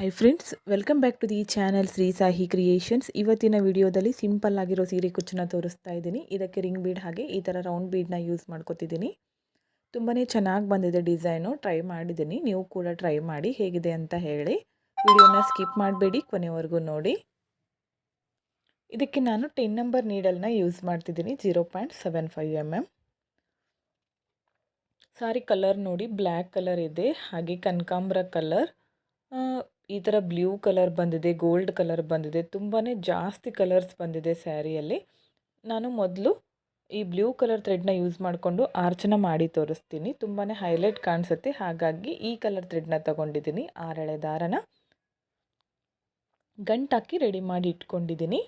Hi friends welcome back to the channel Shri Sahi creations ಇವತ್ತಿನ ವಿಡಿಯೋದಲ್ಲಿ simple ಆಗಿರೋ ಸೀರೆ ಕುಚ್ಚನ್ನ ತೋರಿಸ್ತಾ ಇದ್ದೀನಿ. ಇದಕ್ಕೆ ರಿಂಗ್ ಬೀಡ್ ಹಾಗೆ ಈ ಥರ ರೌಂಡ್ ಬೀಡನ್ನ ಯೂಸ್ ಮಾಡ್ಕೋತಿದ್ದೀನಿ. ತುಂಬಾ ಚೆನ್ನಾಗಿ ಬಂದಿದೆ ಡಿಸೈನು ಟ್ರೈ ಮಾಡಿದ್ದೀನಿ. ನೀವು ಕೂಡ ಟ್ರೈ ಮಾಡಿ ಹೇಗಿದೆ ಅಂತ ಹೇಳಿ. ವಿಡಿಯೋನ ಸ್ಕಿಪ್ ಮಾಡಬೇಡಿ, ಕೊನೆವರೆಗೂ ನೋಡಿ. ಇದಕ್ಕೆ ನಾನು ಟೆನ್ ನಂಬರ್ ನೀಡಲ್ನ ಯೂಸ್ ಮಾಡ್ತಿದ್ದೀನಿ zero point seven five M M sorry colour ನೋಡಿ ಬ್ಲ್ಯಾಕ್ ಕಲರ್ ಇದೆ, ಹಾಗೆ ಕನಕಾಂಬ್ರ ಕಲರ್ ಈ ಥರ ಬ್ಲೂ ಕಲರ್ ಬಂದಿದೆ ಗೋಲ್ಡ್ ಕಲರ್ ಬಂದಿದೆ ತುಂಬಾ ಜಾಸ್ತಿ ಕಲರ್ಸ್ ಬಂದಿದೆ ಸ್ಯಾರಿಯಲ್ಲಿ ನಾನು ಮೊದಲು ಈ ಬ್ಲೂ ಕಲರ್ ಥ್ರೆಡ್ನ ಯೂಸ್ ಮಾಡಿಕೊಂಡು ಆರ್ಚನ ಮಾಡಿ ತೋರಿಸ್ತೀನಿ. ತುಂಬಾ ಹೈಲೈಟ್ ಕಾಣಿಸುತ್ತೆ. ಹಾಗಾಗಿ ಈ ಕಲರ್ ಥ್ರೆಡ್ನ ತಗೊಂಡಿದ್ದೀನಿ. ಆರಳೆ ದಾರನ. ಗಂಟಾಕಿ ರೆಡಿ ಮಾಡಿ ಇಟ್ಕೊಂಡಿದ್ದೀನಿ.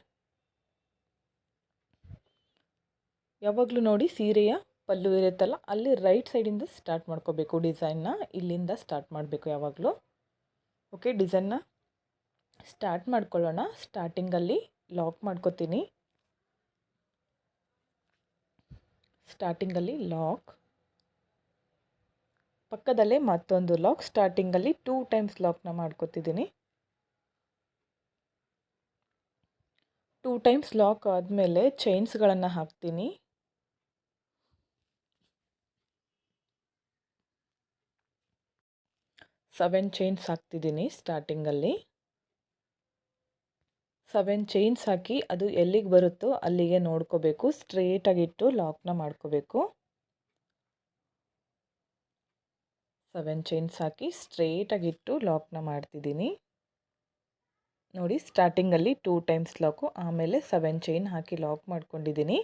ಯಾವಾಗಲೂ ನೋಡಿ ಸೀರೆಯ ಪಲ್ಲು ಇರುತ್ತಲ್ಲ, ಅಲ್ಲಿ ರೈಟ್ ಸೈಡಿಂದ ಸ್ಟಾರ್ಟ್ ಮಾಡ್ಕೋಬೇಕು ಡಿಸೈನ್ನ ಇಲ್ಲಿಂದ ಸ್ಟಾರ್ಟ್ ಮಾಡಬೇಕು ಯಾವಾಗಲೂ. ಓಕೆ ಡಿಸೈನ್ನ ಸ್ಟಾರ್ಟ್ ಮಾಡ್ಕೊಳ್ಳೋಣ. ಸ್ಟಾರ್ಟಿಂಗಲ್ಲಿ ಲಾಕ್ ಮಾಡ್ಕೋತೀನಿ. ಸ್ಟಾರ್ಟಿಂಗಲ್ಲಿ ಲಾಕ್. ಪಕ್ಕದಲ್ಲೇ ಮತ್ತೊಂದು ಲಾಕ್. ಸ್ಟಾರ್ಟಿಂಗಲ್ಲಿ ಟೂ ಟೈಮ್ಸ್ ಲಾಕ್ನ ಮಾಡ್ಕೋತಿದ್ದೀನಿ. ಟೂ ಟೈಮ್ಸ್ ಲಾಕ್ ಆದಮೇಲೆ ಚೈನ್ಸ್ಗಳನ್ನು ಹಾಕ್ತೀನಿ. ಸೆವೆನ್ ಚೈನ್ಸ್ ಹಾಕ್ತಿದ್ದೀನಿ ಸ್ಟಾರ್ಟಿಂಗಲ್ಲಿ ಸೆವೆನ್ ಚೈನ್ಸ್ ಹಾಕಿ ಅದು ಎಲ್ಲಿಗೆ ಬರುತ್ತೋ ಅಲ್ಲಿಗೆ ನೋಡ್ಕೋಬೇಕು. ಸ್ಟ್ರೇಟಾಗಿಟ್ಟು ಲಾಕ್ನ ಮಾಡ್ಕೋಬೇಕು. ಸೆವೆನ್ ಚೈನ್ಸ್ ಹಾಕಿ ಸ್ಟ್ರೇಟಾಗಿಟ್ಟು ಲಾಕ್ನ ಮಾಡ್ತಿದ್ದೀನಿ. ನೋಡಿ ಸ್ಟಾರ್ಟಿಂಗಲ್ಲಿ ಟೂ ಟೈಮ್ಸ್ ಲಾಕು ಆಮೇಲೆ ಸೆವೆನ್ ಚೈನ್ ಹಾಕಿ ಲಾಕ್ ಮಾಡ್ಕೊಂಡಿದ್ದೀನಿ.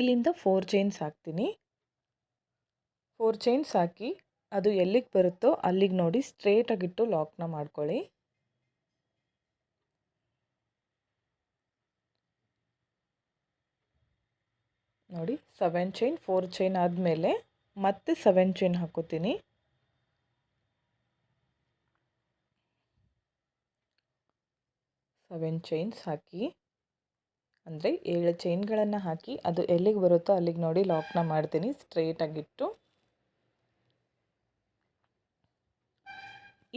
ಇಲ್ಲಿಂದ ಫೋರ್ ಚೈನ್ಸ್ ಹಾಕ್ತೀನಿ. ಫೋರ್ ಚೈನ್ಸ್ ಹಾಕಿ ಅದು ಎಲ್ಲಿಗೆ ಬರುತ್ತೋ ಅಲ್ಲಿಗೆ ನೋಡಿ ಸ್ಟ್ರೇಟಾಗಿಟ್ಟು ಲಾಕ್ನ ಮಾಡ್ಕೊಳ್ಳಿ. ನೋಡಿ ಸೆವೆನ್ ಚೈನ್ ಫೋರ್ ಚೈನ್ ಆದಮೇಲೆ ಮತ್ತೆ ಸೆವೆನ್ ಚೈನ್ ಹಾಕೋತೀನಿ. ಸೆವೆನ್ ಚೈನ್ಸ್ ಹಾಕಿ, ಅಂದರೆ ಏಳು ಚೈನ್ಗಳನ್ನು ಹಾಕಿ ಅದು ಎಲ್ಲಿಗೆ ಬರುತ್ತೋ ಅಲ್ಲಿಗೆ ನೋಡಿ ಲಾಕ್ನ ಮಾಡ್ತೀನಿ ಸ್ಟ್ರೇಟಾಗಿಟ್ಟು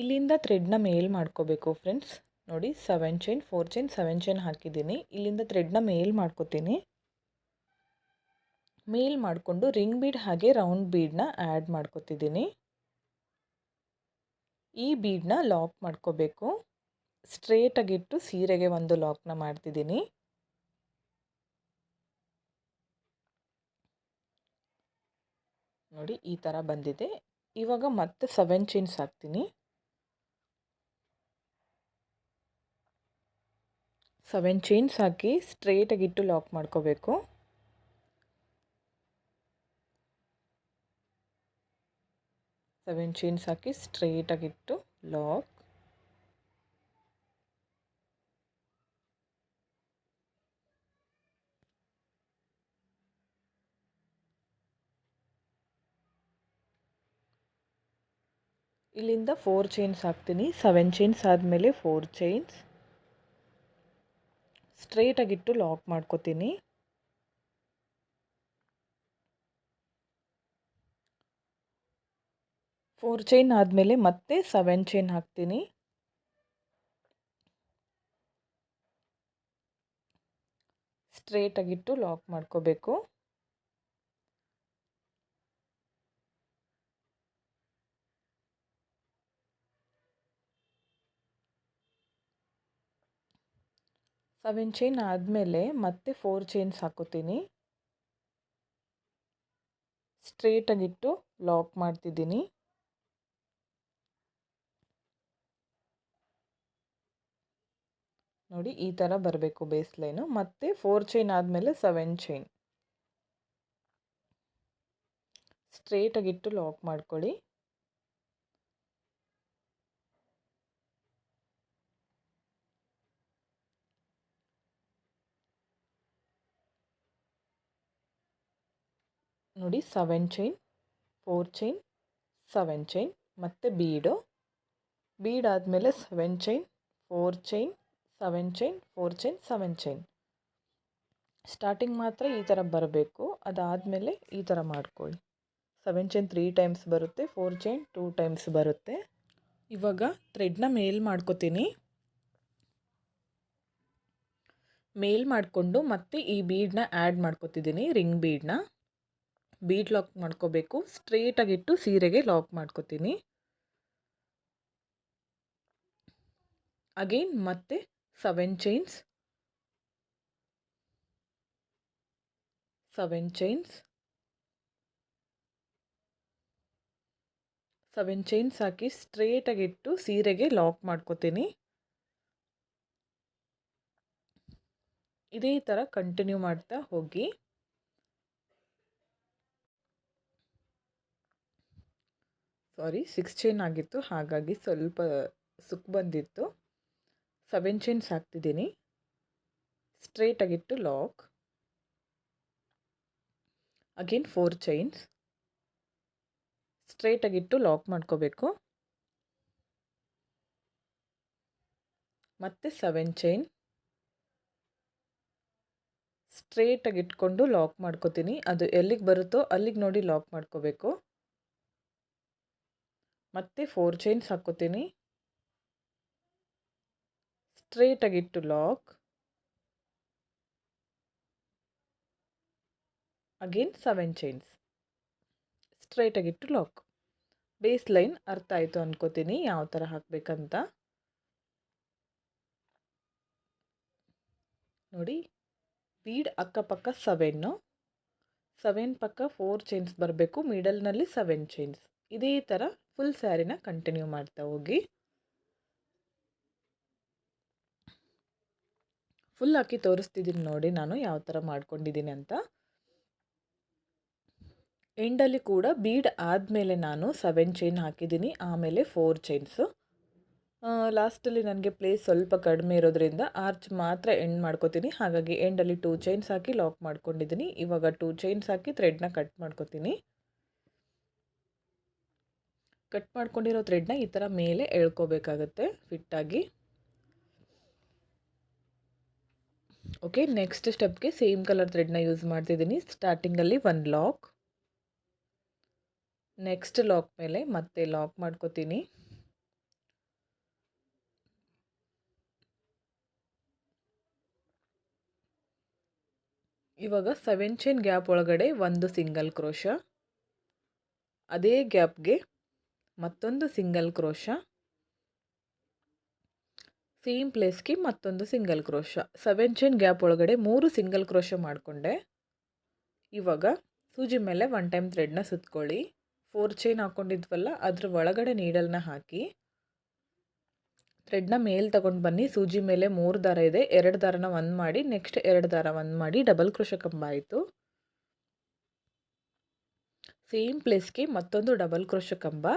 ಇಲ್ಲಿಂದ ಥ್ರೆಡ್ನ ಮೇಲ್ ಮಾಡ್ಕೋಬೇಕು ಫ್ರೆಂಡ್ಸ್ ನೋಡಿ seven chain four chain seven chain ಹಾಕಿದ್ದೀನಿ. ಇಲ್ಲಿಂದ ಥ್ರೆಡ್ನ ಮೇಲ್ ಮಾಡ್ಕೋತೀನಿ. ಮೇಲ್ ಮಾಡಿಕೊಂಡು ರಿಂಗ್ ಬೀಡ್ ಹಾಗೆ ರೌಂಡ್ ಬೀಡನ್ನ ಆ್ಯಡ್ ಮಾಡ್ಕೋತಿದ್ದೀನಿ. ಈ ಬೀಡನ್ನ ಲಾಕ್ ಮಾಡ್ಕೋಬೇಕು. ಸ್ಟ್ರೇಟಾಗಿಟ್ಟು ಸೀರೆಗೆ ಒಂದು ಲಾಕ್ನ ಮಾಡ್ತಿದ್ದೀನಿ. ನೋಡಿ, ಈ ಥರ ಬಂದಿದೆ. ಇವಾಗ ಮತ್ತೆ ಸೆವೆನ್ ಚೈನ್ಸ್ ಹಾಕ್ತೀನಿ. ಸೆವೆನ್ ಚೈನ್ಸ್ ಹಾಕಿ ಸ್ಟ್ರೇಟಾಗಿಟ್ಟು ಲಾಕ್ ಮಾಡ್ಕೋಬೇಕು. ಸೆವೆನ್ ಚೈನ್ಸ್ ಹಾಕಿ ಸ್ಟ್ರೇಟಾಗಿಟ್ಟು ಲಾಕ್ ಇಲ್ಲಿಂದ ಫೋರ್ ಚೈನ್ಸ್ ಹಾಕ್ತೀನಿ. ಸೆವೆನ್ ಚೈನ್ಸ್ ಆದಮೇಲೆ ಫೋರ್ ಚೈನ್ಸ್ ಸ್ಟ್ರೇಟಾಗಿಟ್ಟು ಲಾಕ್ ಮಾಡ್ಕೋತೀನಿ. ಫೋರ್ ಚೈನ್ ಆದಮೇಲೆ ಮತ್ತೆ ಸೆವೆನ್ ಚೈನ್ ಹಾಕ್ತೀನಿ. ಸ್ಟ್ರೇಟಾಗಿಟ್ಟು ಲಾಕ್ ಮಾಡ್ಕೋಬೇಕು. ಸೆವೆನ್ ಚೈನ್ ಆದಮೇಲೆ ಮತ್ತೆ ಫೋರ್ ಚೈನ್ಸ್ ಹಾಕೋತೀನಿ. ಸ್ಟ್ರೇಟಾಗಿಟ್ಟು ಲಾಕ್ ಮಾಡ್ತಿದ್ದೀನಿ. ನೋಡಿ ಈ ಥರ ಬರಬೇಕು ಬೇಸ್ ಲೈನು ಮತ್ತು ಫೋರ್ ಚೈನ್ ಆದಮೇಲೆ ಸೆವೆನ್ ಚೈನ್ ಸ್ಟ್ರೇಟಾಗಿಟ್ಟು ಲಾಕ್ ಮಾಡ್ಕೊಳ್ಳಿ. ನೋಡಿ seven chain four chain seven chain ಮತ್ತು ಬೀಡು ಬೀಡ್ ಆದಮೇಲೆ seven chain four chain seven chain four chain seven chain starting ಮಾತ್ರ ಈ ಥರ ಬರಬೇಕು. ಅದಾದಮೇಲೆ ಈ ಥರ ಮಾಡ್ಕೊಳ್ಳಿ. ಸೆವೆನ್ ಚೈನ್ ತ್ರೀ ಟೈಮ್ಸ್ ಬರುತ್ತೆ ಫೋರ್ ಚೈನ್ ಟೂ ಟೈಮ್ಸ್ ಬರುತ್ತೆ. ಇವಾಗ ಥ್ರೆಡ್ನ ಮೇಲ್ ಮಾಡ್ಕೋತೀನಿ. ಮೇಲ್ ಮಾಡಿಕೊಂಡು ಮತ್ತೆ ಈ ಬೀಡನ್ನ ಆ್ಯಡ್ ಮಾಡ್ಕೋತಿದ್ದೀನಿ ರಿಂಗ್ ಬೀಡನ್ನ ಬೀಡ್ ಲಾಕ್ ಮಾಡ್ಕೋಬೇಕು. ಸ್ಟ್ರೇಟಾಗಿಟ್ಟು ಸೀರೆಗೆ ಲಾಕ್ ಮಾಡ್ಕೋತೀನಿ. ಅಗೇನ್ ಮತ್ತೆ seven chains. Seven chains. Seven chains ಹಾಕಿ ಸ್ಟ್ರೇಟಾಗಿಟ್ಟು ಸೀರೆಗೆ ಲಾಕ್ ಮಾಡ್ಕೋತೀನಿ. ಇದೇ ಥರ ಕಂಟಿನ್ಯೂ ಮಾಡ್ತಾ ಹೋಗಿ. ಸಾರಿ ಸಿಕ್ಸ್ ಚೈನ್ ಆಗಿತ್ತು. ಹಾಗಾಗಿ ಸ್ವಲ್ಪ ಸುಕ್ ಬಂದಿತ್ತು. ಸೆವೆನ್ ಚೈನ್ಸ್ ಹಾಕ್ತಿದ್ದೀನಿ ಸ್ಟ್ರೇಟಾಗಿಟ್ಟು ಲಾಕ್ ಅಗೇನ್ ಫೋರ್ ಚೈನ್ಸ್ ಸ್ಟ್ರೇಟಾಗಿಟ್ಟು ಲಾಕ್ ಮಾಡ್ಕೋಬೇಕು. ಮತ್ತು ಸೆವೆನ್ ಚೈನ್ ಸ್ಟ್ರೇಟಾಗಿ ಇಟ್ಕೊಂಡು ಲಾಕ್ ಮಾಡ್ಕೋತೀನಿ. ಅದು ಎಲ್ಲಿಗೆ ಬರುತ್ತೋ ಅಲ್ಲಿಗೆ ನೋಡಿ ಲಾಕ್ ಮಾಡ್ಕೋಬೇಕು. ಮತ್ತೆ ಫೋರ್ ಚೈನ್ಸ್ ಹಾಕ್ಕೋತೀನಿ. ಸ್ಟ್ರೇಟಾಗಿಟ್ಟು ಲಾಕ್ ಅಗೇನ್ ಸೆವೆನ್ ಚೈನ್ಸ್ ಸ್ಟ್ರೈಟಾಗಿಟ್ಟು ಲಾಕ್ ಬೇಸ್ ಲೈನ್ ಅರ್ಥ ಆಯಿತು ಅನ್ಕೋತೀನಿ ಯಾವ ಥರ ಹಾಕಬೇಕಂತ. ನೋಡಿ ಬೀಡ್ ಅಕ್ಕಪಕ್ಕ ಸೆವೆನ್ನು ಸೆವೆನ್ ಪಕ್ಕ ಫೋರ್ ಚೈನ್ಸ್ ಬರಬೇಕು ಮಿಡಲ್ನಲ್ಲಿ ಸೆವೆನ್ ಚೈನ್ಸ್ ಇದೇ ಥರ ಫುಲ್ ಸ್ಯಾರಿನ ಕಂಟಿನ್ಯೂ ಮಾಡ್ತಾ ಹೋಗಿ. ಫುಲ್ ಹಾಕಿ ತೋರಿಸ್ತಿದ್ದೀನಿ ನೋಡಿ ನಾನು ಯಾವ ಥರ ಮಾಡ್ಕೊಂಡಿದ್ದೀನಿ ಅಂತ. ಎಂಡಲ್ಲಿ ಕೂಡ ಬೀಡ್ ಆದಮೇಲೆ ನಾನು ಸೆವೆನ್ ಚೈನ್ ಹಾಕಿದ್ದೀನಿ ಆಮೇಲೆ ಫೋರ್ ಚೈನ್ಸು ಲಾಸ್ಟಲ್ಲಿ ನನಗೆ ಪ್ಲೇಸ್ ಸ್ವಲ್ಪ ಕಡಿಮೆ ಇರೋದ್ರಿಂದ ಆರ್ಚ್ ಮಾತ್ರ ಎಂಡ್ ಮಾಡ್ಕೋತೀನಿ. ಹಾಗಾಗಿ ಎಂಡಲ್ಲಿ ಟೂ ಚೈನ್ಸ್ ಹಾಕಿ ಲಾಕ್ ಮಾಡ್ಕೊಂಡಿದ್ದೀನಿ ಇವಾಗ ಟೂ ಚೈನ್ಸ್ ಹಾಕಿ ಥ್ರೆಡ್ನ ಕಟ್ ಮಾಡ್ಕೋತೀನಿ. ಕಟ್ ಮಾಡ್ಕೊಂಡಿರೋ ಥ್ರೆಡ್ನ ಈ ಥರ ಮೇಲೆ ಎಳ್ಕೋಬೇಕಾಗತ್ತೆ, ಫಿಟ್ಟಾಗಿ. ಓಕೆ ನೆಕ್ಸ್ಟ್ ಸ್ಟೆಪ್ಗೆ ಸೇಮ್ ಕಲರ್ ಥ್ರೆಡ್ನ ಯೂಸ್ ಮಾಡ್ತಿದ್ದೀನಿ. ಸ್ಟಾರ್ಟಿಂಗಲ್ಲಿ ಒನ್ ಲಾಕ್ ನೆಕ್ಸ್ಟ್ ಲಾಕ್ ಮೇಲೆ ಮತ್ತೆ ಲಾಕ್ ಮಾಡ್ಕೋತೀನಿ. ಇವಾಗ ಸೆವೆನ್ ಚೈನ್ ಗ್ಯಾಪ್ ಒಳಗಡೆ ಒಂದು ಸಿಂಗಲ್ ಕ್ರೋಶ ಅದೇ ಗ್ಯಾಪ್ಗೆ ಮತ್ತೊಂದು ಸಿಂಗಲ್ ಕ್ರೋಶ. ಸೇಮ್ ಪ್ಲೇಸ್ಗೆ ಮತ್ತೊಂದು single crochet. Seven chain gap ಒಳಗಡೆ ಮೂರು ಸಿಂಗಲ್ ಕ್ರೋಶ ಮಾಡಿಕೊಂಡೆ. ಇವಾಗ ಸೂಜಿ ಮೇಲೆ ಒನ್ ಟೈಮ್ ಥ್ರೆಡ್ನ ಸುತ್ಕೊಳ್ಳಿ. ಫೋರ್ ಚೈನ್ ಹಾಕ್ಕೊಂಡಿದ್ವಲ್ಲ ಅದ್ರ ಒಳಗಡೆ ನೀಡಲ್ನ ಹಾಕಿ. ಥ್ರೆಡ್ನ ಮೇಲೆ ತಗೊಂಡು ಬನ್ನಿ. ಸೂಜಿ ಮೇಲೆ ಮೂರು ದಾರ ಇದೆ. ಎರಡು ದಾರನ ಒಂದು ಮಾಡಿ, ನೆಕ್ಸ್ಟ್ ಎರಡು ದಾರ ಒಂದು ಮಾಡಿ, ಡಬಲ್ ಕ್ರೋಶ ಕಂಬ ಆಯಿತು. ಸೇಮ್ ಪ್ಲೇಸ್ಗೆ ಮತ್ತೊಂದು ಡಬಲ್ ಕ್ರೋಶ ಕಂಬ.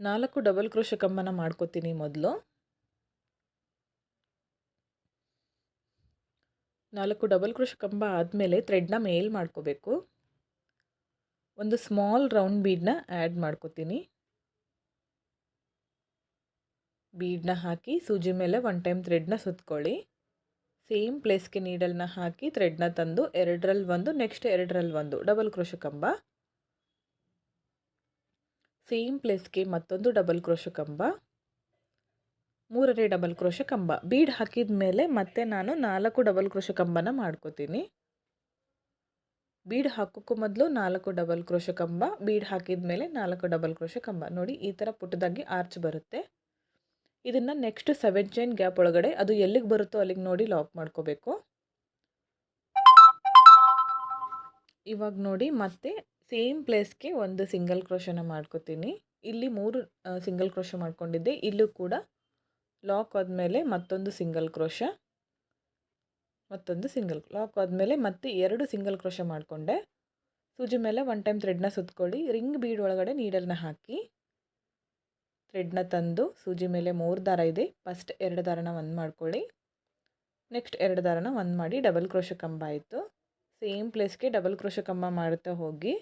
ನಾಲ್ಕು ಡಬಲ್ ಕ್ರೋಶ ಕಂಬನ ಮಾಡ್ಕೋತೀನಿ ಮೊದಲು. ನಾಲ್ಕು ಡಬಲ್ ಕ್ರೋಶ ಕಂಬ ಆದಮೇಲೆ ಥ್ರೆಡ್ನ ಮೇಲ್ ಮಾಡ್ಕೋಬೇಕು. ಒಂದು ಸ್ಮಾಲ್ ರೌಂಡ್ ಬೀಡನ್ನ ಆ್ಯಡ್ ಮಾಡ್ಕೋತೀನಿ. ಬೀಡನ್ನ ಹಾಕಿ ಸೂಜಿ ಮೇಲೆ ಒನ್ ಟೈಮ್ ಥ್ರೆಡ್ನ ಸುತ್ಕೊಳ್ಳಿ. ಸೇಮ್ ಪ್ಲೇಸ್ಗೆ ನೀಡಲ್ನ ಹಾಕಿ ಥ್ರೆಡ್ನ ತಂದು ಎರಡರಲ್ಲಿ ಒಂದು ನೆಕ್ಸ್ಟ್ ಎರಡರಲ್ಲಿ ಒಂದು ಡಬಲ್ ಕ್ರೋಶ ಕಂಬ ಸೇಮ್ ಪ್ಲೇಸ್ಗೆ ಮತ್ತೊಂದು ಡಬಲ್ ಕ್ರೋಶ ಕಂಬ. ಮೂರನೇ ಡಬಲ್ ಕ್ರೋಶ ಕಂಬ. ಬೀಡ್ ಹಾಕಿದ ಮೇಲೆ ಮತ್ತೆ ನಾನು ನಾಲ್ಕು ಡಬಲ್ ಕ್ರೋಶ ಕಂಬನ ಮಾಡ್ಕೋತೀನಿ. ಬೀಡ್ ಹಾಕೋಕ್ಕೂ ಮೊದಲು ನಾಲ್ಕು ಡಬಲ್ ಕ್ರೋಶ ಕಂಬ, ಬೀಡ್ ಹಾಕಿದ ಮೇಲೆ ನಾಲ್ಕು ಡಬಲ್ ಕ್ರೋಶ ಕಂಬ. ನೋಡಿ, ಈ ಥರ ಪುಟ್ಟದಾಗಿ ಆರ್ಚ್ ಬರುತ್ತೆ. ಇದನ್ನು ನೆಕ್ಸ್ಟ್ ಸೆವೆನ್ ಚೈನ್ ಗ್ಯಾಪ್ ಒಳಗಡೆ ಅದು ಎಲ್ಲಿಗೆ ಬರುತ್ತೋ ಅಲ್ಲಿಗೆ ನೋಡಿ ಲಾಕ್ ಮಾಡ್ಕೋಬೇಕು. ಇವಾಗ ನೋಡಿ ಮತ್ತೆ ಸೇಮ್ ಪ್ಲೇಸ್ಗೆ ಒಂದು ಸಿಂಗಲ್ ಕ್ರೋಶನ ಮಾಡ್ಕೋತೀನಿ. ಇಲ್ಲಿ ಮೂರು ಸಿಂಗಲ್ ಕ್ರೋಶ ಮಾಡ್ಕೊಂಡಿದ್ದೆ. ಇಲ್ಲೂ ಕೂಡ ಲಾಕ್ ಆದಮೇಲೆ ಮತ್ತೊಂದು ಸಿಂಗಲ್ ಕ್ರೋಶ. ಮತ್ತೊಂದು ಸಿಂಗಲ್, ಲಾಕ್ ಆದಮೇಲೆ ಮತ್ತೆ ಎರಡು ಸಿಂಗಲ್ ಕ್ರೋಶ ಮಾಡಿಕೊಂಡೆ. ಸೂಜಿ ಮೇಲೆ ಒನ್ ಟೈಮ್ ಥ್ರೆಡ್ನ ಸುತ್ಕೊಳ್ಳಿ. ರಿಂಗ್ ಬೀಡ್ ಒಳಗಡೆ ನೀಡಲ್ನ ಹಾಕಿ. ಥ್ರೆಡ್ನ ತಂದು ಸೂಜಿ ಮೇಲೆ ಮೂರು ದಾರ ಇದೆ. ಫಸ್ಟ್ ಎರಡು ದಾರನ ಒಂದು ಮಾಡ್ಕೊಳ್ಳಿ. ನೆಕ್ಸ್ಟ್ ಎರಡು ದಾರನ ಒಂದು ಮಾಡಿ ಡಬಲ್ ಕ್ರೋಶ ಕಂಬ ಆಯಿತು. ಸೇಮ್ ಪ್ಲೇಸ್ಗೆ ಡಬಲ್ ಕ್ರೋಶ ಕಂಬ ಮಾಡ್ತಾ ಹೋಗಿ.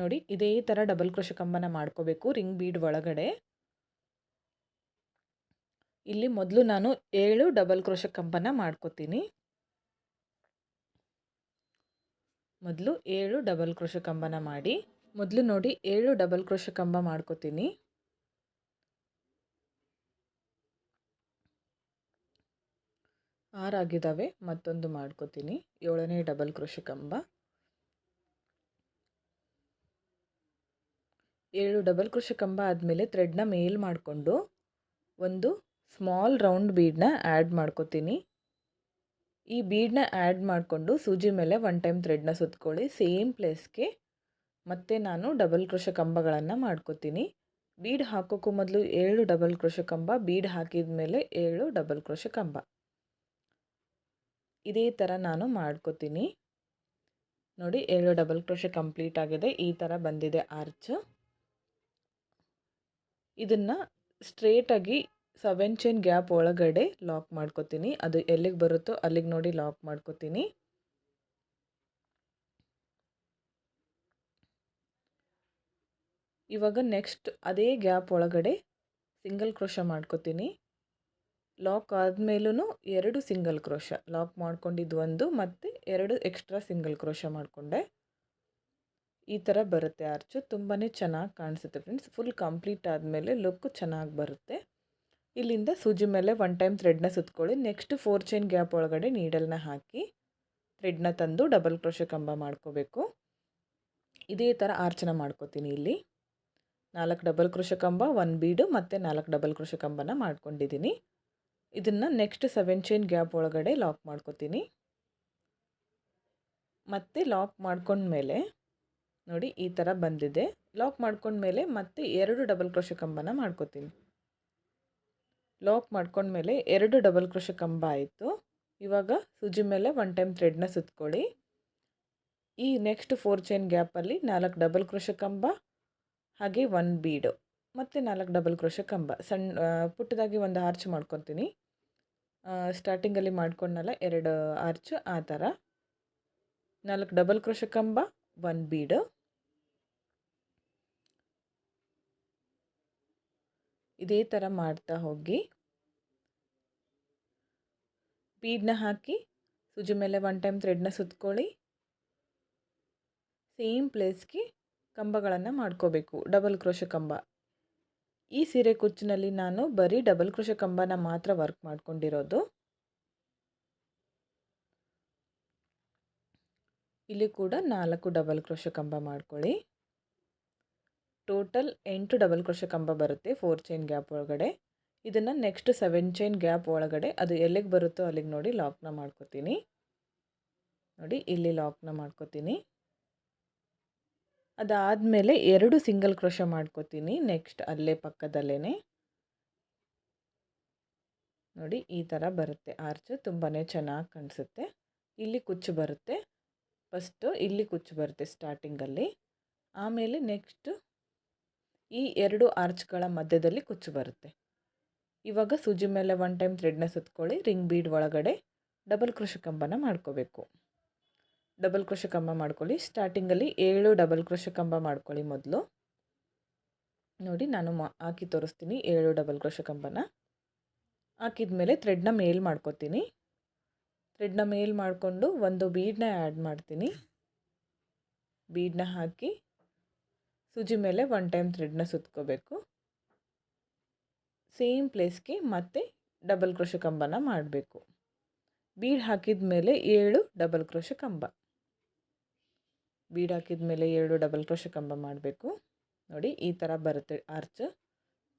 ನೋಡಿ, ಇದೇ ಥರ ಡಬಲ್ ಕ್ರೋಶ ಕಂಬನ ಮಾಡ್ಕೋಬೇಕು ರಿಂಗ್ ಬೀಡ್ ಒಳಗಡೆ. ಇಲ್ಲಿ ಮೊದಲು ನಾನು ಏಳು ಡಬಲ್ ಕ್ರೋಶ ಕಂಬನ ಮಾಡ್ಕೋತೀನಿ. ಮೊದಲು ಏಳು ಡಬಲ್ ಕ್ರೋಶ ಕಂಬನ ಮಾಡಿ, ಮೊದಲು ನೋಡಿ ಏಳು ಡಬಲ್ ಕ್ರೋಶ ಕಂಬ ಮಾಡ್ಕೋತೀನಿ. ಆರಾಗಿದ್ದಾವೆ ಮತ್ತೊಂದು ಮಾಡ್ಕೋತೀನಿ, ಏಳನೇ ಡಬಲ್ ಕ್ರೋಶ ಕಂಬ. ಏಳು ಡಬಲ್ ಕ್ರೋಶ ಕಂಬ ಆದಮೇಲೆ ಥ್ರೆಡ್ನ ಮೇಲ್ ಮಾಡಿಕೊಂಡು ಒಂದು ಸ್ಮಾಲ್ ರೌಂಡ್ ಬೀಡನ್ನ ಆ್ಯಡ್ ಮಾಡ್ಕೋತೀನಿ. ಈ ಬೀಡನ್ನ ಆ್ಯಡ್ ಮಾಡಿಕೊಂಡು ಸೂಜಿ ಮೇಲೆ ಒನ್ ಟೈಮ್ ಥ್ರೆಡ್ನ ಸುತ್ಕೊಳ್ಳಿ. ಸೇಮ್ ಪ್ಲೇಸ್ಗೆ ಮತ್ತೆ ನಾನು ಡಬಲ್ ಕ್ರೋಶ ಕಂಬಗಳನ್ನು ಮಾಡ್ಕೋತೀನಿ. ಬೀಡ್ ಹಾಕೋಕ್ಕೂ ಮೊದಲು ಏಳು ಡಬಲ್ ಕ್ರೋಶ ಕಂಬ ಬೀಡ್ ಹಾಕಿದ ಮೇಲೆ ಏಳು ಡಬಲ್ ಕ್ರೋಶ ಕಂಬ. ಇದೇ ಥರ ನಾನು ಮಾಡ್ಕೋತೀನಿ. ನೋಡಿ, ಏಳು ಡಬಲ್ ಕ್ರೋಶ ಕಂಪ್ಲೀಟ್ ಆಗಿದೆ. ಈ ಥರ ಬಂದಿದೆ ಆರ್ಚ್ ಇದನ್ನು ಸ್ಟ್ರೇಟಾಗಿ ಸೆವೆನ್ ಚೈನ್ ಗ್ಯಾಪ್ ಒಳಗಡೆ ಲಾಕ್ ಮಾಡ್ಕೋತೀನಿ. ಅದು ಎಲ್ಲಿಗೆ ಬರುತ್ತೋ ಅಲ್ಲಿಗೆ ನೋಡಿ ಲಾಕ್ ಮಾಡ್ಕೋತೀನಿ. ಇವಾಗ ನೆಕ್ಸ್ಟ್ ಅದೇ ಗ್ಯಾಪ್ ಒಳಗಡೆ ಸಿಂಗಲ್ ಕ್ರೋಶ ಮಾಡ್ಕೋತೀನಿ. ಲಾಕ್ ಆದಮೇಲೂ ಎರಡು ಸಿಂಗಲ್ ಕ್ರೋಶ ಲಾಕ್ ಮಾಡ್ಕೊಂಡಿದ್ದು ಒಂದು ಮತ್ತು ಎರಡು ಎಕ್ಸ್ಟ್ರಾ ಸಿಂಗಲ್ ಕ್ರೋಶ ಮಾಡಿಕೊಂಡೆ. ಈ ಥರ ಬರುತ್ತೆ ಆರ್ಚು ತುಂಬಾ ಚೆನ್ನಾಗಿ ಕಾಣಿಸುತ್ತೆ ಫ್ರೆಂಡ್ಸ್ ಫುಲ್ ಕಂಪ್ಲೀಟ್ ಆದಮೇಲೆ ಲುಕ್ ಚೆನ್ನಾಗಿ ಬರುತ್ತೆ. ಇಲ್ಲಿಂದ ಸೂಜಿ ಮೇಲೆ ಒನ್ ಟೈಮ್ ಥ್ರೆಡ್ನ ಸುತ್ಕೊಳ್ಳಿ. ನೆಕ್ಸ್ಟ್ ಫೋರ್ ಚೈನ್ ಗ್ಯಾಪ್ ಒಳಗಡೆ ನೀಡಲ್ನ ಹಾಕಿ ಥ್ರೆಡ್ನ ತಂದು ಡಬಲ್ ಕ್ರೋಶ ಕಂಬ ಮಾಡ್ಕೋಬೇಕು. ಇದೇ ಥರ ಆರ್ಚನ ಮಾಡ್ಕೋತೀನಿ ಇಲ್ಲಿ. ನಾಲ್ಕು ಡಬಲ್ ಕ್ರೋಶ ಕಂಬ ಒನ್ ಬೀಡು ಮತ್ತು ನಾಲ್ಕು ಡಬಲ್ ಕ್ರೋಶ ಕಂಬನ ಮಾಡ್ಕೊಂಡಿದ್ದೀನಿ ಇದನ್ನು ನೆಕ್ಸ್ಟ್ ಸೆವೆನ್ ಚೈನ್ ಗ್ಯಾಪ್ ಒಳಗಡೆ ಲಾಕ್ ಮಾಡ್ಕೋತೀನಿ. ಮತ್ತು ಲಾಕ್ ಮಾಡ್ಕೊಂಡ್ಮೇಲೆ ನೋಡಿ ಈ ಥರ ಬಂದಿದೆ. ಲಾಕ್ ಮಾಡ್ಕೊಂಡ್ಮೇಲೆ ಮತ್ತೆ ಎರಡು ಡಬಲ್ ಕ್ರೋಶ ಕಂಬನ ಮಾಡ್ಕೋತೀನಿ. ಲಾಕ್ ಮಾಡ್ಕೊಂಡ್ಮೇಲೆ ಎರಡು ಡಬಲ್ ಕ್ರೋಶ ಕಂಬ ಆಯಿತು. ಇವಾಗ ಸುಜಿ ಮೇಲೆ ಒನ್ ಟೈಮ್ ಥ್ರೆಡ್ನ ಸುತ್ಕೊಳ್ಳಿ. ಈ ನೆಕ್ಸ್ಟ್ ಫೋರ್ ಚೈನ್ ಗ್ಯಾಪಲ್ಲಿ ನಾಲ್ಕು ಡಬಲ್ ಕ್ರೋಶ ಕಂಬ, ಹಾಗೆ ಒನ್ ಬೀಡು ಮತ್ತು ನಾಲ್ಕು ಡಬಲ್ ಕ್ರೋಶ ಕಂಬ. ಸಣ್ಣ ಪುಟ್ಟದಾಗಿ ಒಂದು ಆರ್ಚ್ ಮಾಡ್ಕೊತೀನಿ. ಸ್ಟಾರ್ಟಿಂಗಲ್ಲಿ ಮಾಡ್ಕೊಂಡಲ್ಲ ಎರಡು ಆರ್ಚ್ ಆ ಥರ ನಾಲ್ಕು ಡಬಲ್ ಕ್ರೋಶ ಕಂಬ ಒನ್ ಬೀಡು ಇದೇ ಥರ ಮಾಡ್ತಾ ಹೋಗಿ. ಬೀಡನ್ನ ಹಾಕಿ, ಸುಜಿ ಮೇಲೆ ಒನ್ ಟೈಮ್ ಥ್ರೆಡ್ನ ಸುತ್ಕೊಳ್ಳಿ. ಸೇಮ್ ಪ್ಲೇಸ್ಗೆ ಕಂಬಗಳನ್ನು ಮಾಡ್ಕೋಬೇಕು ಡಬಲ್ ಕ್ರೋಶ ಕಂಬ. ಈ ಸೀರೆ ಕುಚ್ಚಿನಲ್ಲಿ ನಾನು ಬರೀ ಡಬಲ್ ಕ್ರೋಶ ಕಂಬನ ಮಾತ್ರ ವರ್ಕ್ ಮಾಡ್ಕೊಂಡಿರೋದು. ಇಲ್ಲಿ ಕೂಡ ನಾಲ್ಕು ಡಬಲ್ ಕ್ರೋಶ ಕಂಬ ಮಾಡ್ಕೊಳ್ಳಿ. ಟೋಟಲ್ ಎಂಟು ಡಬಲ್ ಕ್ರೋಶ ಕಂಬ ಬರುತ್ತೆ ಫೋರ್ ಚೈನ್ ಗ್ಯಾಪ್ ಒಳಗಡೆ. ಇದನ್ನು ನೆಕ್ಸ್ಟ್ ಸೆವೆನ್ ಚೈನ್ ಗ್ಯಾಪ್ ಒಳಗಡೆ, ಅದು ಎಲ್ಲಿಗೆ ಬರುತ್ತೋ ಅಲ್ಲಿಗೆ ನೋಡಿ ಲಾಕ್ನ ಮಾಡ್ಕೋತೀನಿ. ನೋಡಿ, ಇಲ್ಲಿ ಲಾಕ್ನ ಮಾಡ್ಕೋತೀನಿ. ಅದಾದಮೇಲೆ ಎರಡು ಸಿಂಗಲ್ ಕ್ರೋಶ ಮಾಡ್ಕೋತೀನಿ ನೆಕ್ಸ್ಟ್ ಅಲ್ಲೇ ಪಕ್ಕದಲ್ಲೇ ನೋಡಿ, ಈ ಥರ ಬರುತ್ತೆ. ಆರ್ಚ್ ತುಂಬಾ ಚೆನ್ನಾಗಿ ಕಾಣಿಸುತ್ತೆ. ಇಲ್ಲಿ ಕುಚ್ಚು ಬರುತ್ತೆ. ಫಸ್ಟು ಇಲ್ಲಿ ಕುಚ್ಚು ಬರುತ್ತೆ ಸ್ಟಾರ್ಟಿಂಗಲ್ಲಿ ಆಮೇಲೆ ನೆಕ್ಸ್ಟು ಈ ಎರಡು ಆರ್ಚ್ಗಳ ಮಧ್ಯದಲ್ಲಿ ಕುಚ್ಚು ಬರುತ್ತೆ. ಇವಾಗ ಸೂಜಿ ಮೇಲೆ ಒನ್ ಟೈಮ್ ಥ್ರೆಡ್ನ ಸುತ್ಕೊಳ್ಳಿ ರಿಂಗ್ ಬೀಡ್ ಒಳಗಡೆ ಡಬಲ್ ಕೃಷ ಕಂಬನ ಮಾಡ್ಕೋಬೇಕು. ಡಬಲ್ ಕೃಷ ಕಂಬ ಮಾಡ್ಕೊಳ್ಳಿ ಸ್ಟಾರ್ಟಿಂಗಲ್ಲಿ ಏಳು ಡಬಲ್ ಕೃಷ ಕಂಬ ಮಾಡ್ಕೊಳ್ಳಿ ಮೊದಲು. ನೋಡಿ ನಾನು ಹಾಕಿ ತೋರಿಸ್ತೀನಿ ಏಳು ಡಬಲ್ ಕೃಷ ಕಂಬನ ಹಾಕಿದ ಮೇಲೆ ಥ್ರೆಡ್ನ ಮೇಲ್ ಮಾಡ್ಕೋತೀನಿ. ಥ್ರೆಡ್ನ ಮೇಲ್ ಮಾಡಿಕೊಂಡು ಒಂದು ಬೀಡನ್ನ ಆ್ಯಡ್ ಮಾಡ್ತೀನಿ. ಬೀಡನ್ನ ಹಾಕಿ ಸೂಜಿ ಮೇಲೆ ಒನ್ ಟೈಮ್ ಥ್ರೆಡ್ನ ಸುತ್ಕೋಬೇಕು. ಸೇಮ್ ಪ್ಲೇಸ್ಗೆ ಮತ್ತೆ ಡಬಲ್ ಕ್ರೋಶ ಕಂಬನ ಮಾಡಬೇಕು. ಬೀಡ್ ಹಾಕಿದ ಮೇಲೆ ಏಳು ಡಬಲ್ ಕ್ರೋಶ ಕಂಬ. ಬೀಡ್ ಹಾಕಿದ ಮೇಲೆ ಏಳು ಡಬಲ್ ಕ್ರೋಶ ಕಂಬ ಮಾಡಬೇಕು. ನೋಡಿ, ಈ ಥರ ಬರುತ್ತೆ ಆರ್ಚ್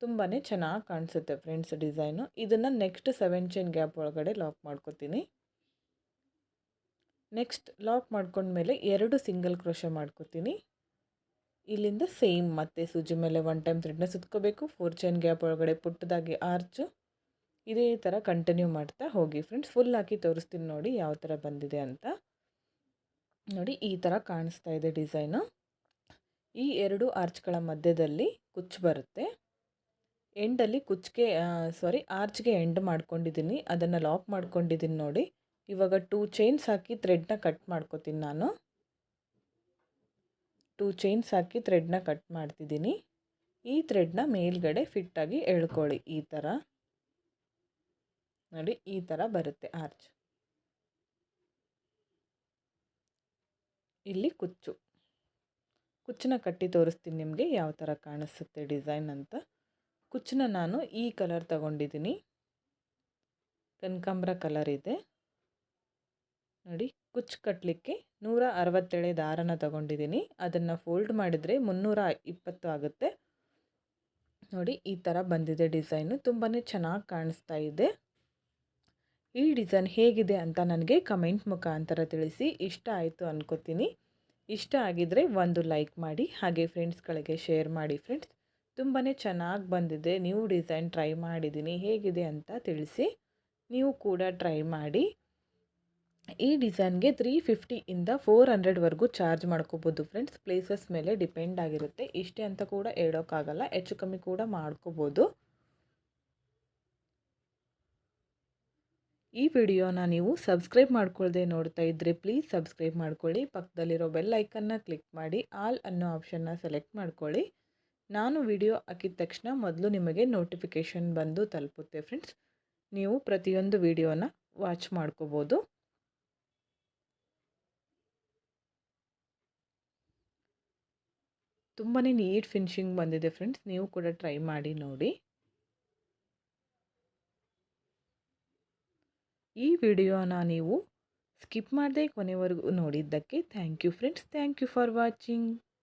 ತುಂಬಾ ಚೆನ್ನಾಗಿ ಕಾಣಿಸುತ್ತೆ ಫ್ರೆಂಡ್ಸ್ ಡಿಸೈನು ಇದನ್ನು ನೆಕ್ಸ್ಟ್ ಸೆವೆನ್ ಚೈನ್ ಗ್ಯಾಪ್ ಒಳಗಡೆ ಲಾಕ್ ಮಾಡ್ಕೋತೀನಿ. ನೆಕ್ಸ್ಟ್ ಲಾಕ್ ಮಾಡ್ಕೊಂಡ್ಮೇಲೆ ಎರಡು ಸಿಂಗಲ್ ಕ್ರೋಶ ಮಾಡ್ಕೋತೀನಿ. ಇಲ್ಲಿಂದ ಸೇಮ್ ಮತ್ತೆ ಸೂಜಿ ಮೇಲೆ ಒನ್ ಟೈಮ್ ಥ್ರೆಡ್ನ ಸುತ್ಕೋಬೇಕು. ಫೋರ್ ಚೈನ್ ಗ್ಯಾಪ್ ಒಳಗಡೆ ಪುಟ್ಟದಾಗಿ ಆರ್ಚು ಇದೇ ಥರ ಕಂಟಿನ್ಯೂ ಮಾಡ್ತಾ ಹೋಗಿ. ಫ್ರೆಂಡ್ಸ್ ಫುಲ್ ಹಾಕಿ ತೋರಿಸ್ತೀನಿ ನೋಡಿ ಯಾವ ಥರ ಬಂದಿದೆ ಅಂತ. ನೋಡಿ ಈ ಥರ ಕಾಣಿಸ್ತಾ ಇದೆ ಡಿಸೈನು ಈ ಎರಡು ಆರ್ಚ್ಗಳ ಮಧ್ಯದಲ್ಲಿ ಕುಚ್ಚು ಬರುತ್ತೆ. ಎಂಡಲ್ಲಿ ಕುಚ್ಚಿಗೆ ಸಾರಿ ಆರ್ಚ್ಗೆ ಎಂಡ್ ಮಾಡ್ಕೊಂಡಿದ್ದೀನಿ. ಅದನ್ನು ಲಾಕ್ ಮಾಡ್ಕೊಂಡಿದ್ದೀನಿ ನೋಡಿ. ಇವಾಗ ಟೂ ಚೈನ್ಸ್ ಹಾಕಿ ಥ್ರೆಡ್ನ ಕಟ್ ಮಾಡ್ಕೋತೀನಿ ನಾನು. ಟೂ ಚೈನ್ಸ್ ಹಾಕಿ ಥ್ರೆಡ್ನ ಕಟ್ ಮಾಡ್ತಿದ್ದೀನಿ. ಈ ಥ್ರೆಡ್ನ ಮೇಲ್ಗಡೆ ಫಿಟ್ಟಾಗಿ ಎಳ್ಕೊಳ್ಳಿ. ಈ ಥರ. ನೋಡಿ, ಈ ಥರ ಬರುತ್ತೆ ಆರ್ಚ್. ಇಲ್ಲಿ ಕುಚ್ಚು. ಕುಚ್ಚನ್ನ ಕಟ್ಟಿ ತೋರಿಸ್ತೀನಿ ನಿಮಗೆ ಯಾವ ಥರ ಕಾಣಿಸುತ್ತೆ ಡಿಸೈನ್ ಅಂತ. ಕುಚ್ಚನ್ನ ನಾನು ಈ ಕಲರ್ ತಗೊಂಡಿದ್ದೀನಿ. ಕನಕಾಂಬ್ರ ಕಲರ್ ಇದೆ. ನೋಡಿ ಕುಚ್ಚು ಕಟ್ಟಲಿಕ್ಕೆ ನೂರ ಅರವತ್ತೇಳೆ ದಾರನ ತಗೊಂಡಿದ್ದೀನಿ. ಅದನ್ನು ಫೋಲ್ಡ್ ಮಾಡಿದರೆ ಮುನ್ನೂರ ಇಪ್ಪತ್ತು ಆಗುತ್ತೆ. ನೋಡಿ, ಈ ಥರ ಬಂದಿದೆ ಡಿಸೈನು. ತುಂಬಾ ಚೆನ್ನಾಗಿ ಕಾಣಿಸ್ತಾ ಇದೆ. ಈ ಡಿಸೈನ್ ಹೇಗಿದೆ ಅಂತ ನನಗೆ ಕಮೆಂಟ್ ಮುಖಾಂತರ ತಿಳಿಸಿ. ಇಷ್ಟ ಆಯಿತು ಅನ್ಕೋತೀನಿ. ಇಷ್ಟ ಆಗಿದರೆ ಒಂದು ಲೈಕ್ ಮಾಡಿ, ಹಾಗೆ ಫ್ರೆಂಡ್ಸ್ಗಳಿಗೆ ಶೇರ್ ಮಾಡಿ ಫ್ರೆಂಡ್ಸ್ ತುಂಬಾ ಚೆನ್ನಾಗಿ ಬಂದಿದೆ. ನ್ಯೂ ಡಿಸೈನ್ ಟ್ರೈ ಮಾಡಿದ್ದೀನಿ ಹೇಗಿದೆ ಅಂತ ತಿಳಿಸಿ. ನೀವು ಕೂಡ ಟ್ರೈ ಮಾಡಿ. ಈ ಡಿಸೈನ್ಗೆ ತ್ರೀ ಫಿಫ್ಟಿಯಿಂದ ಫೋರ್ ಹಂಡ್ರೆಡ್ವರೆಗೂ ಚಾರ್ಜ್ ಮಾಡ್ಕೋಬೋದು ಫ್ರೆಂಡ್ಸ್. ಪ್ಲೇಸಸ್ ಮೇಲೆ ಡಿಪೆಂಡ್ ಆಗಿರುತ್ತೆ. ಇಷ್ಟೇ ಅಂತ ಕೂಡ ಹೇಳೋಕ್ಕಾಗಲ್ಲ. ಹೆಚ್ಚು ಕಮ್ಮಿ ಕೂಡ ಮಾಡ್ಕೋಬೋದು. ಈ ವಿಡಿಯೋನ ನೀವು ಸಬ್ಸ್ಕ್ರೈಬ್ ಮಾಡ್ಕೊಳ್ಳದೆ ನೋಡ್ತಾ ಇದ್ರೆ ಪ್ಲೀಸ್ ಸಬ್ಸ್ಕ್ರೈಬ್ ಮಾಡ್ಕೊಳ್ಳಿ. ಪಕ್ಕದಲ್ಲಿರೋ ಬೆಲ್ ಐಕನ್ನ ಕ್ಲಿಕ್ ಮಾಡಿ, ಆಲ್ ಅನ್ನೋ ಆಪ್ಷನ್ನ ಸೆಲೆಕ್ಟ್ ಮಾಡ್ಕೊಳ್ಳಿ. ನಾನು ವಿಡಿಯೋ ಹಾಕಿದ ತಕ್ಷಣ ಮೊದಲು ನಿಮಗೆ ನೋಟಿಫಿಕೇಷನ್ ಬಂದು ತಲುಪುತ್ತೆ ಫ್ರೆಂಡ್ಸ್. ನೀವು ಪ್ರತಿಯೊಂದು ವಿಡಿಯೋನ ವಾಚ್ ಮಾಡ್ಕೋಬೋದು. ತುಂಬಾ ನೀಟ್ ಫಿನಿಶಿಂಗ್ ಬಂದಿದೆ ಫ್ರೆಂಡ್ಸ್. ನೀವು ಕೂಡ ಟ್ರೈ ಮಾಡಿ ನೋಡಿ. ಈ ವಿಡಿಯೋನ ನೀವು ಸ್ಕಿಪ್ ಮಾಡದೆ ಕೊನೆವರೆಗೂ ನೋಡಿದ್ದಕ್ಕೆ thank you friends. Thank you for watching.